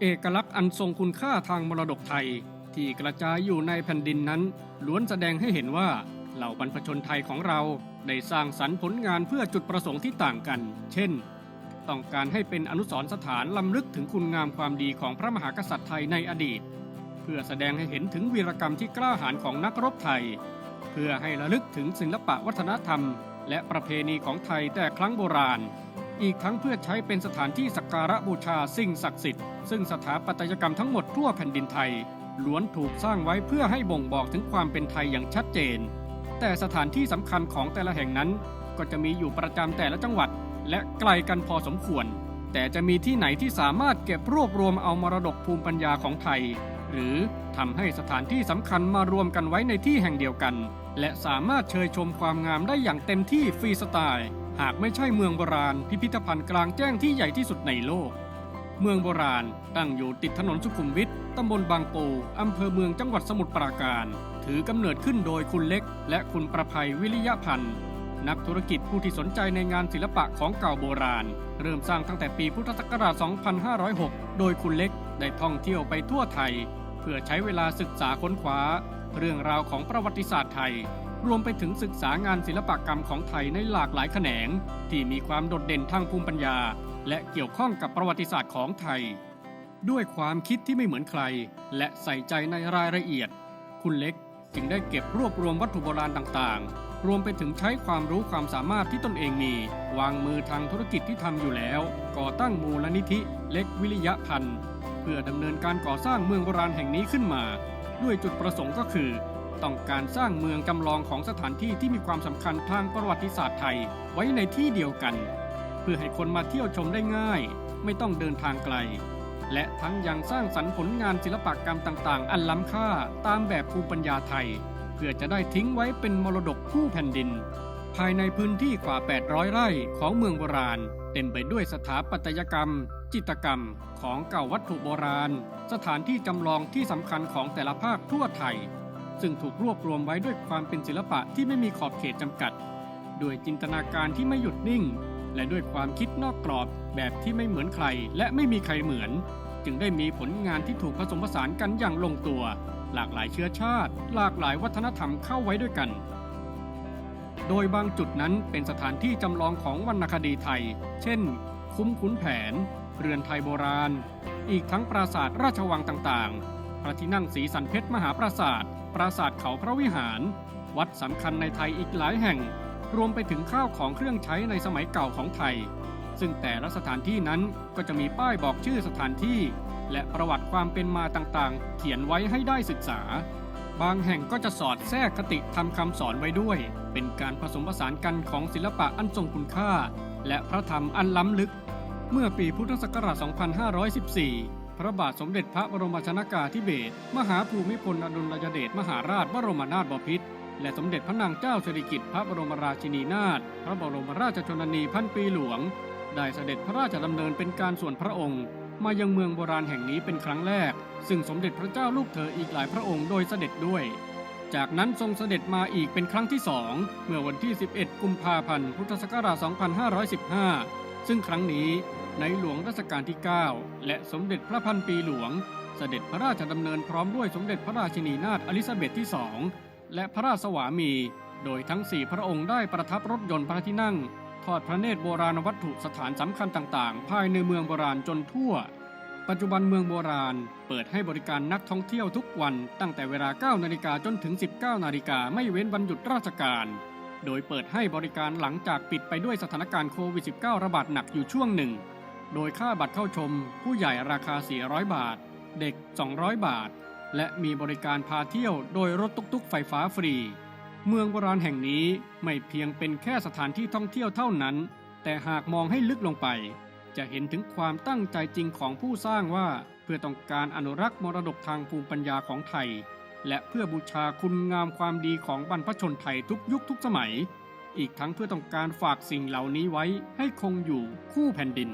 เอกลักษณ์อันทรงคุณค่าทางมรดกไทย ที่กระจายอยู่ในแผ่นดินนั้น ล้วนแสดงให้เห็นว่าเหล่าบรรพชนไทยของเราได้สร้างสรรค์ผลงานเพื่อจุดประสงค์ที่ต่างกัน เช่น ต้องการให้เป็นอนุสรณ์สถานลำลึกถึงคุณงามความดีของพระมหากษัตริย์ไทยในอดีต เพื่อแสดงให้เห็นถึงวีรกรรมที่กล้าหาญของนักรบไทย เพื่อให้ระลึกถึงศิลปะวัฒนธรรม และประเพณีของไทยแต่ครั้งโบราณ อีกทั้งเพื่อใช้เป็นสถานที่สักการะบูชาสิ่งศักดิ์สิทธิ์ ซึ่งสถาปัตยกรรมทั้งหมดทั่วแผ่นดินไทย ล้วนถูกสร้างไว้เพื่อให้บ่งบอกถึงความเป็นไทยอย่างชัดเจน แต่สถานที่สำคัญของแต่ละแห่งนั้น ก็จะมีอยู่ประจำแต่ละจังหวัด และไกลกันพอสมควร แต่จะมีที่ไหนที่สามารถเก็บรวบรวมเอามรดกภูมิปัญญาของไทย หรือทำให้สถานที่สำคัญมารวมกันไว้ในที่แห่งเดียวกัน และสามารถเชยชมความงามได้อย่างเต็มที่ฟรีสไตล์ หากไม่ใช่เมืองโบราณพิพิธภัณฑ์กลางแจ้งที่ใหญ่ที่สุดในโลก เมืองโบราณตั้งอยู่ติดถนนสุขุมวิทตำบลบางปู อำเภอเมืองจังหวัดสมุทรปราการ ถือกำเนิดขึ้นโดยคุณเล็ก และคุณประภัยวิริยพันธ์ นักธุรกิจผู้ที่สนใจในงานศิลปะของเก่าโบราณ เริ่มสร้างตั้งแต่ปีพุทธศักราช 2506 โดยคุณเล็กได้ท่องเที่ยวไปทั่วไทย เพื่อใช้เวลาศึกษาค้นคว้า เรื่องราวของประวัติศาสตร์ไทย รวมไปถึงศึกษางานศิลปกรรมของไทยในหลากหลายแขนง ที่มีความโดดเด่นทางภูมิปัญญา และเกี่ยวข้องกับประวัติศาสตร์ของไทย ด้วยความคิดที่ไม่เหมือนใคร และใส่ใจในรายละเอียด คุณเล็กจึงได้เก็บรวบรวมวัตถุโบราณต่างๆ รวมไปถึงใช้ความรู้ความสามารถที่ตนเองมี วางมือทางธุรกิจที่ทำอยู่แล้ว ก่อตั้งมูลนิธิเล็กวิริยะพันธ์เพื่อดำเนินการก่อสร้างเมืองโบราณแห่งนี้ขึ้นมา ด้วยจุดประสงค์ก็คือ ต้องการสร้างเมืองจำลองของสถานที่ที่มีความสำคัญทางประวัติศาสตร์ไทยไว้ในที่เดียวกัน เพื่อให้คนมาเที่ยวชมได้ง่าย ไม่ต้องเดินทางไกล และทั้งยังสร้างสรรค์ผลงานศิลปกรรมต่าง ๆ อันล้ำค่าตามแบบภูมิปัญญาไทย เพื่อจะได้ทิ้งไว้เป็นมรดกคู่แผ่นดิน ภายในพื้นที่กว่า 800 ไร่ของเมืองโบราณ เต็มไปด้วยสถาปัตยกรรม จิตรกรรมของเก่าวัตถุโบราณ สถานที่จำลองที่สำคัญของแต่ละภาคทั่วไทย ซึ่งถูกรวบรวมไว้ด้วยความเป็นศิลปะที่ไม่มีขอบเขตจำกัดด้วยจินตนาการที่ไม่หยุดนิ่ง และด้วยความคิดนอกกรอบแบบที่ไม่เหมือนใคร และไม่มีใครเหมือน จึงได้มีผลงานที่ถูกผสมผสานกันอย่างลงตัว หลากหลายเชื้อชาติ หลากหลายวัฒนธรรมเข้าไว้ด้วยกัน โดยบางจุดนั้นเป็นสถานที่จำลองของวรรณคดีไทย เช่น คุ้มขุนแผน เรือนไทยโบราณ อีกทั้งปราสาทราชวังต่างๆ พระที่นั่งสีสันเพชรมหาปราสาท ปราสาทเขาพระวิหาร วัดสำคัญในไทยอีกหลายแห่ง รวมไปถึงข้าวของเครื่องใช้ในสมัยเก่าของไทย ซึ่งแต่ละสถานที่นั้นก็จะมีป้ายบอกชื่อสถานที่ และประวัติความเป็นมาต่างๆ เขียนไว้ให้ได้ศึกษา บางแห่งก็จะสอดแทรกคติทำคำสอนไว้ด้วย เป็นการผสมผสานกันของศิลปะอันทรงคุณค่า และพระธรรมอันล้ำลึก เมื่อปีพุทธศักราช 2514 พระบาทสมเด็จพระบรมชนากาธิเบศรมหาภูมิพลอดุลยเดชมหาราชบรมนาถบพิตรและสมเด็จพระนางเจ้าสิริกิติ์พระบรมราชินีนาถพระบรมราชชนนีพันปีหลวง ได้เสด็จพระราชดำเนินเป็นการส่วนพระองค์ มายังเมืองโบราณแห่งนี้เป็นครั้งแรก ซึ่งสมเด็จพระเจ้าลูกเธออีกหลายพระองค์โดยเสด็จด้วย จากนั้นทรงเสด็จมาอีกเป็นครั้งที่สองเมื่อวันที่ 11 กุมภาพันธ์พุทธศักราช 2515 ซึ่งครั้งนี้ ในหลวงรัชกาลที่ 9 และสมเด็จพระพันปีหลวง เสด็จพระราชดำเนินพร้อมด้วยสมเด็จพระราชินีนาถอลิซาเบธที่สองและพระราชสวามี โดยทั้งสี่พระองค์ได้ประทับรถยนต์พระที่นั่ง ทอดพระเนตรโบราณวัตถุสถานสำคัญต่างๆ ภายในเมืองโบราณจนทั่ว ปัจจุบันเมืองโบราณ เปิดให้บริการนักท่องเที่ยวทุกวันตั้งแต่เวลา 9 นาฬิกาจนถึง 19 นาฬิกาไม่เว้นวันหยุดราชการโดยเปิดให้บริการหลังจากปิดไปด้วยสถานการณ์โควิด -19 ระบาดหนักอยู่ช่วงหนึ่ง โดยค่าบัตรเข้าชม ผู้ใหญ่ราคา 400 บาท เด็ก 200 บาท และมีบริการพาเที่ยวโดยรถตุ๊กๆ ไฟฟ้าฟรี เมืองโบราณแห่งนี้ไม่เพียงเป็นแค่สถานที่ท่องเที่ยวเท่านั้น แต่หากมองให้ลึกลงไป จะเห็นถึงความตั้งใจจริงของผู้สร้างว่า เพื่อต้องการอนุรักษ์มรดกทางภูมิปัญญาของไทย และเพื่อบูชาคุณงามความดีของบรรพชนไทยทุกยุคทุกสมัยอีกทั้งเพื่อต้องการฝากสิ่งเหล่านี้ไว้ให้คงอยู่คู่แผ่นดิน